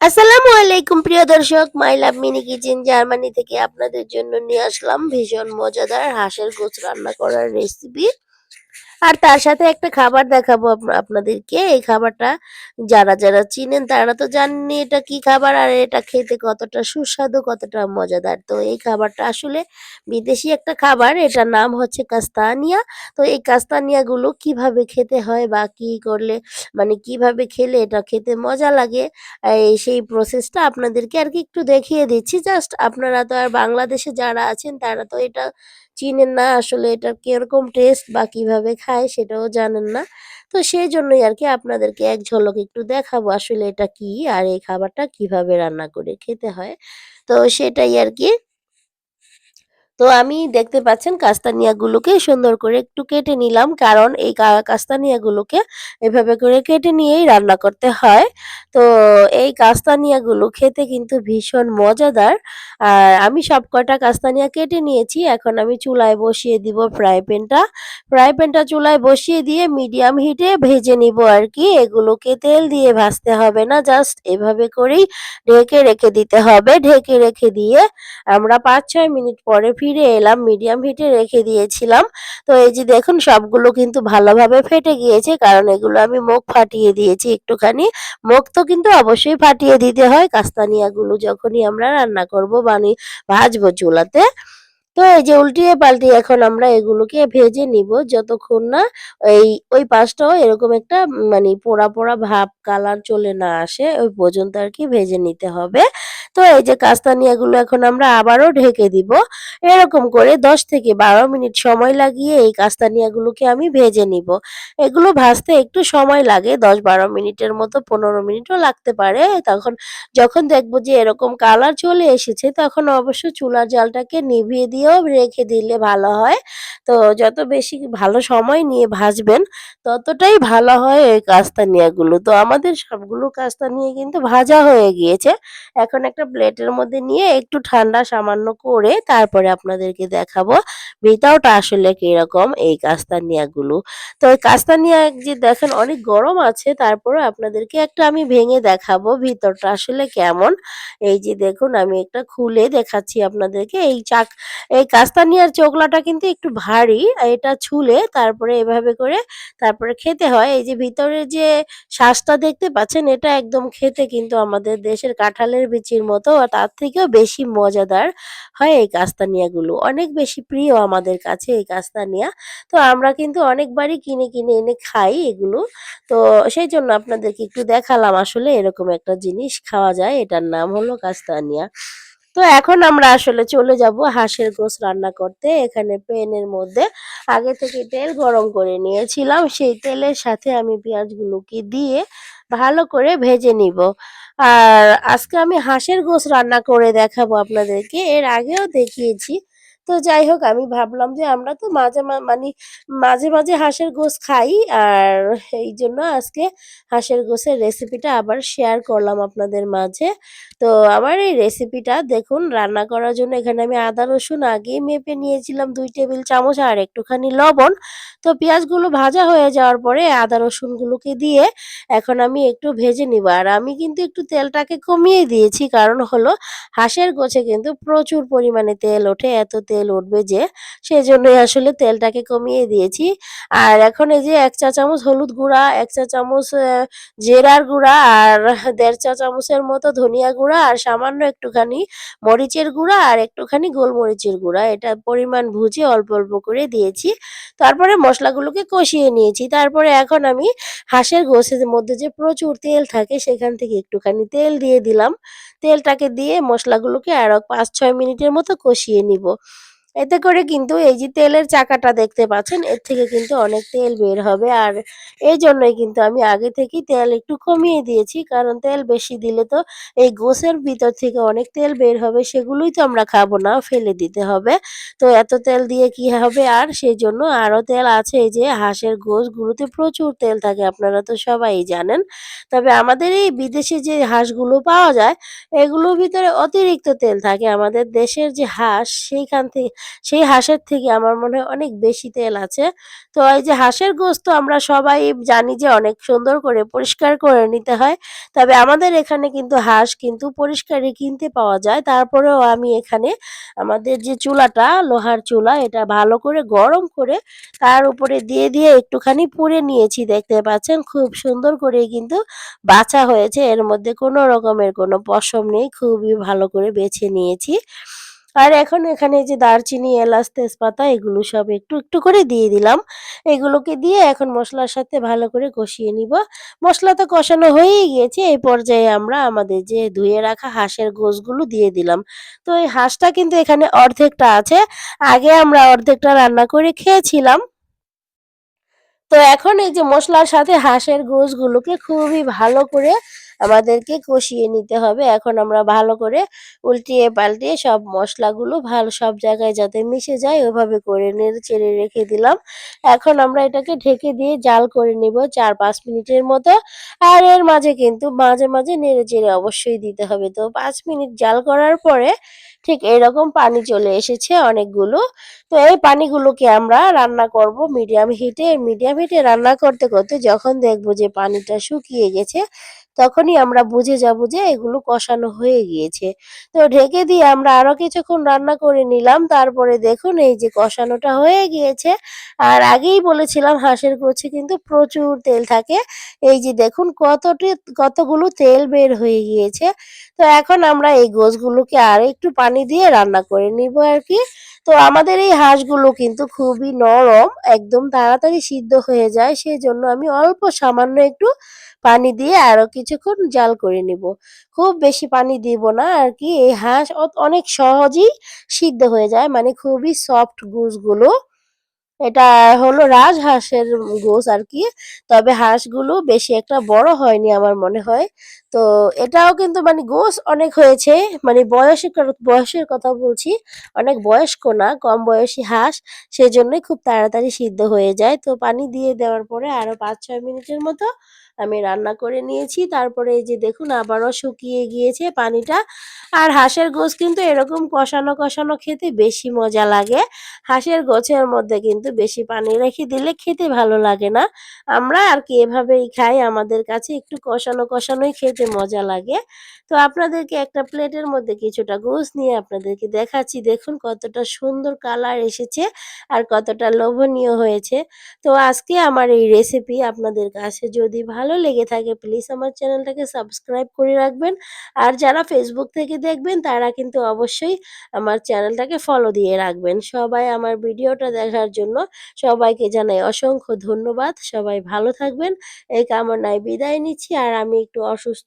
আসসালামু আলাইকুম, প্রিয় দর্শক। My love mini kitchen Germany থেকে আপনাদের জন্য নিয়ে আসলাম ভীষণ মজাদার হাঁসের গোছ রান্না করার রেসিপি আর তার সাথে একটা খাবার দেখাবো আপ- আপনাদেরকে। এই খাবারটা যারা যারা চিনেন তারা তো জানেনই এটা কি খাবার আর এটা খেতে কতটা সুস্বাদু, কতটা মজাদার। তো এই খাবারটা আসলে বিদেশি একটা খাবার। এটার নাম হচ্ছে কাস্তানিয়া। তো এই কাস্তানিয়া গুলো কীভাবে খেতে হয় বা কি করলে মানে কীভাবে খেলে এটা খেতে মজা লাগে সেই প্রসেসটা আপনাদেরকে আর কি একটু দেখিয়ে দিচ্ছি। জাস্ট আপনারা তো আর বাংলাদেশে যারা আছেন তারা তো এটা চিনেন না আসলে এটা কীরকম টেস্ট বা কীভাবে খায় সেটাও জানেন না। তো সেই জন্যই আর কি আপনাদেরকে এক ঝলক একটু দেখাবো আসলে এটা কি আর এই খাবারটা কীভাবে রান্না করে খেতে হয়। তো সেটাই আরকি। তো আমি দেখতে পাচ্ছেন কাস্তানিয়াগুলোকে সুন্দর করে একটু কেটে নিলাম। কারণ এই কাস্তানিয়াগুলোকে এভাবে করে কেটে নিয়েই রান্না করতে হয়। তো এই কাস্তানিয়াগুলো খেতে কিন্তু ভীষণ মজাদার। আর আমি সব সবকটা কাস্তানিয়া কেটে নিয়েছি। এখন আমি চুলায় বসিয়ে দিব ফ্রাই প্যানটা। ফ্রাই প্যানটা চুলায় বসিয়ে দিয়ে মিডিয়াম হিটে ভেজে নিব আর কি এগুলোকে তেল দিয়ে ভাজতে হবে না। জাস্ট এভাবে করেই ঢেকে রেখে দিতে হবে। ঢেকে রেখে দিয়ে আমরা ৫-৬ মিনিট পরে ফিরে এলাম। মিডিয়াম হিটে রেখে দিয়েছিলাম। তো এই যে দেখুন সবগুলো কিন্তু ভালোভাবে ফেটে গিয়েছে। কারণ এগুলো আমি মুখ ফাটিয়ে দিয়েছি একটুখানি। মুখ তো কিন্তু অবশ্যই ফাটিয়ে দিতে হয় কাস্তানিয়াগুলো যখনই আমরা রান্না করব মানে ভাজবো চুলাতে। তো এই যে উল্টিয়ে পাল্টিয়ে এখন আমরা এগুলোকে ভেজে নিব যতক্ষণ না এই ওই পাশটাও এরকম একটা মানে পোড়া, পোড়া ভাব কালার চলে না আসে ওই পর্যন্ত আর কি ভেজে নিতে হবে। তো এই যে কাস্তানিয়াগুলো এখন আমরা আবারও ঢেকে দিব। এরকম করে ১০ থেকে ১২ মিনিট সময় লাগিয়ে এই কাস্তানিয়াগুলোকে আমি ভেজে নিব। এগুলো ভাজতে একটু সময় লাগে ১০-১২ মিনিটের মতো ১৫ মিনিটও লাগতে পারে। তখন যখন দেখব যে এরকম কালার চলে এসেছে, তখন অবশ্য চুলার জালটাকে নিভিয়ে দিয়েও রেখে দিলে ভালো হয়। তো যত বেশি ভালো সময় নিয়ে ভাজবেন, ততটাই ভালো হয় এই কাস্তানিয়াগুলো। তো আমাদের সবগুলো কাস্তানিয়া কিন্তু ভাজা হয়ে গিয়েছে। এখন একটা প্লেটের মধ্যে নিয়ে একটু ঠান্ডা সামান্য করে তারপরে আপনাদেরকে দেখাবো ভিতরটা আসলে কীরকম এই কাস্তানিয়াগুলো। তো এই কাস্তানিয়া যে দেখেন অনেক গরম আছে তারপরে আপনাদেরকে একটা আমি ভেঙে দেখাবো ভিতরটা আসলে কেমন। এই যে দেখুন, আমি একটা খুলে দেখাচ্ছি আপনাদেরকে। এই চাক, এই কাস্তানিয়ার চোকলাটা কিন্তু একটু ভারী। এটা ছুলে তারপরে এভাবে করে তারপরে খেতে হয়। এই যে ভিতরে যে শ্বাসটা দেখতে পাচ্ছেন, এটা একদম খেতে কিন্তু আমাদের দেশের কাঁঠালের বিচির মতো আর তার থেকেও বেশি মজাদার হয় এই কাস্তানিয়াগুলো। অনেক বেশি প্রিয় আমাদের কাছে এই কাস্তানিয়া। তো আমরা কিন্তু অনেকবারই কিনে, কিনে এনে খাই এগুলো। তো সেই জন্য আপনাদেরকে একটু দেখালাম আসলে এরকম একটা জিনিস খাওয়া যায়। এটার নাম হলো কাস্তানিয়া। তো এখন আমরা আসলে চলে যাব হাঁসের গোস রান্না করতে। এখানে পেনের মধ্যে আগে থেকে তেল গরম করে নিয়েছিলাম। সেই তেলের সাথে আমি পেঁয়াজগুলোকে দিয়ে ভালো করে ভেজে নিব। আর আজকে আমি হাঁসের গোস রান্না করে দেখাবো আপনাদেরকে। এর আগেও দেখিয়েছি। তো যাই হোক আমি ভাবলাম যে আমরা তো মাঝে মানি মাঝে, মাঝে হাঁসের গোছ খাই। আর এই জন্য আজকে হাঁসের গোসের রেসিপিটা আবার শেয়ার করলাম আপনাদের মাঝে। তো আমার এই রেসিপিটা দেখুন রান্না করার জন্য এখানে আমি আদা রসুন আগে মেপে নিয়েছিলাম দুই টেবিল চামচ আর একটুখানি লবণ। তো পেঁয়াজগুলো ভাজা হয়ে যাওয়ার পরে আদা রসুনগুলোকে দিয়ে এখন আমি একটু ভেজে নিব। আর আমি কিন্তু একটু তেলটাকে কমিয়ে দিয়েছি। কারণ হলো হাঁসের গোছে কিন্তু প্রচুর পরিমাণে তেল ওঠে। এত তেল উঠবে যে সেই জন্যই আসলে তেলটাকে কমিয়ে দিয়েছি। আর এখন এই যে এক চা চামচ হলুদ গুঁড়া, এক চা চামচ জিরার গুঁড়া আর দেড় চা চামচের মতো ধনিয়া গুঁড়া আর সামান্য একটুখানি মরিচের গুঁড়া আর একটুখানি গোলমরিচের গুঁড়া। এটা পরিমাণ বুঝে অল্প, অল্প করে দিয়েছি। তারপরে মশলাগুলোকে কষিয়ে নিয়েছি। তারপরে এখন আমি হাঁসের গোছের মধ্যে যে প্রচুর তেল থাকে সেখান থেকে একটুখানি তেল দিয়ে দিলাম। তেলটাকে দিয়ে মশলাগুলোকে আরও পাঁচ ছয় মিনিটের মতো কষিয়ে নিব। এতে করে কিন্তু এই যে তেলের চাকাটা দেখতে পাচ্ছেন এর থেকে কিন্তু অনেক তেল বের হবে। আর এই জন্যই কিন্তু আমি আগে থেকেই তেল একটু কমিয়ে দিয়েছি। কারণ তেল বেশি দিলে তো এই গোসের ভিতর থেকে অনেক তেল বের হবে সেগুলোই তো আমরা খাব না, ফেলে দিতে হবে। তো এত তেল দিয়ে কি হবে আর সেই জন্য আরও তেল আছে এই যে হাঁসের গোসগুলোতে প্রচুর তেল থাকে আপনারা তো সবাই জানেন। তবে আমাদের এই বিদেশে যে হাঁসগুলো পাওয়া যায় এগুলোর ভিতরে অতিরিক্ত তেল থাকে। আমাদের দেশের যে হাঁস সেইখান থেকে সেই হাঁসের থেকে আমার মনে হয় অনেক বেশি তেল আছে। তো এই যে হাঁসের গোস্ত আমরা সবাই জানি যে অনেক সুন্দর করে পরিষ্কার করে নিতে হয়। তবে আমাদের এখানে কিন্তু হাঁস কিন্তু পরিষ্কারই কিনতে পাওয়া যায়। তারপরেও আমি এখানে আমাদের যে চুলাটা, লোহার চুলা, এটা ভালো করে গরম করে তার উপরে দিয়ে দিয়ে একটুখানি পুড়ে নিয়েছি। দেখতে পাচ্ছেন খুব সুন্দর করে কিন্তু বাছা হয়েছে। এর মধ্যে কোনো রকমের কোনো পশম নেই। খুবই ভালো করে বেছে নিয়েছি। আর এখন এখানে যে দারচিনি, এলাচ, তেজপাতা, এগুলো সব একটু একটু করে দিয়ে দিলাম। এগুলোকে দিয়ে এখন মশলার সাথে ভালো করে কষিয়ে নিব। মশলা তো কষানো হয়েই গিয়েছে। এই পর্যায়ে আমরা আমাদের যে ধুয়ে রাখা হাঁসের গোশগুলো দিয়ে দিলাম। তো এই হাঁসটা কিন্তু এখানে অর্ধেকটা আছে। আগে আমরা অর্ধেকটা রান্না করে খেয়েছিলাম। তো এখন এই যে মশলার সাথে হাঁসের গোশগুলোকে খুবই ভালো করে আমাদেরকে কষিয়ে নিতে হবে। এখন আমরা ভালো করে উল্টিয়ে পাল্টিয়ে সব মশলাগুলো ভালো সব জায়গায় যাতে মিশে যায় ওভাবে করে নেড়ে চেড়ে রেখে দিলাম। এখন আমরা এটাকে ঢেকে দিয়ে জাল করে নিব চার পাঁচ মিনিটের মতো। আর এর মাঝে কিন্তু মাঝে মাঝে নেড়ে চেড়ে অবশ্যই দিতে হবে। তো পাঁচ মিনিট জাল করার পরে ঠিক এরকম পানি চলে এসেছে অনেকগুলো। তো এই পানিগুলোকে আমরা রান্না করব মিডিয়াম হিটে। মিডিয়াম হিটে রান্না করতে করতে যখন দেখব যে পানিটা শুকিয়ে গেছে তখনই আমরা বুঝে যাব যে এগুলো কষানো হয়ে গিয়েছে। তো ঢেকে দিয়ে আমরা আরও কিছুক্ষণ রান্না করে নিলাম। তারপরে দেখুন এই যে কষানোটা হয়ে গিয়েছে। আর আগেই বলেছিলাম হাঁসের গোছে কিন্তু প্রচুর তেল থাকে। এই যে দেখুন কতটি, কতগুলো তেল বের হয়ে গিয়েছে। তো এখন আমরা এই গোছগুলোকে আর একটু পানি দিয়ে রান্না করে নিব আর কি। তো আমাদের এই হাঁসগুলো কিন্তু খুবই নরম, একদম তাড়াতাড়ি সিদ্ধ হয়ে যায় সেই জন্য আমি অল্প সামান্য একটু পানি দিয়ে আরও কিছুক্ষণ জাল করে নিব। খুব বেশি পানি দিব না, আর কি, এই হাঁস অনেক সহজেই সিদ্ধ হয়ে যায় মানে খুবই সফটগুলো এটা হলো রাজহাঁসের গোস আর কি, তবে হাঁসগুলো বেশি একটা বড় হয়নি আমার মনে হয়। তো এটাও কিন্তু মানে গোস অনেক হয়েছে। মানে বয়সের বয়সের কথা বলছি। অনেক বয়স্ক না, কম বয়সী হাঁস, সেজন্যই খুব তাড়াতাড়ি সিদ্ধ হয়ে যায়। তো পানি দিয়ে দেওয়ার পরে আরও পাঁচ ছয় মিনিটের মতো আমি রান্না করে নিয়েছি। তারপরে এই যে দেখুন, আবারও শুকিয়ে গিয়েছে পানিটা। আর হাঁসের গোছ কিন্তু এরকম কষানো কষানো খেতে বেশি মজা লাগে। হাঁসের গোছের মধ্যে কিন্তু বেশি পানি রেখে দিলে খেতে ভালো লাগে না। আমরা আর কি এভাবেই খাই। আমাদের কাছে একটু কষানো, কষানোই খেতে মজা লাগে। তো আপনাদেরকে একটা প্লেটের মধ্যে কিছুটা গোছ নিয়ে আপনাদেরকে দেখাচ্ছি। দেখুন কতটা সুন্দর কালার এসেছে আর কতটা লোভনীয় হয়েছে। তো আজকে আমার এই রেসিপি আপনাদের কাছে যদি ভালো লেগে থাকে প্লিজ আমার চ্যানেলটাকে সাবস্ক্রাইব করে রাখবেন। আর যারা ফেসবুক থেকে দেখবেন, তারা কিন্তু অবশ্যই আমার চ্যানেলটাকে ফলো দিয়ে রাখবেন। সবাই আমার ভিডিওটা দেখার জন্য সবাইকে জানাই অসংখ্য ধন্যবাদ। সবাই ভালো থাকবেন। এই কামনায় বিদায় নিচ্ছি। আর আমি একটু অসুস্থ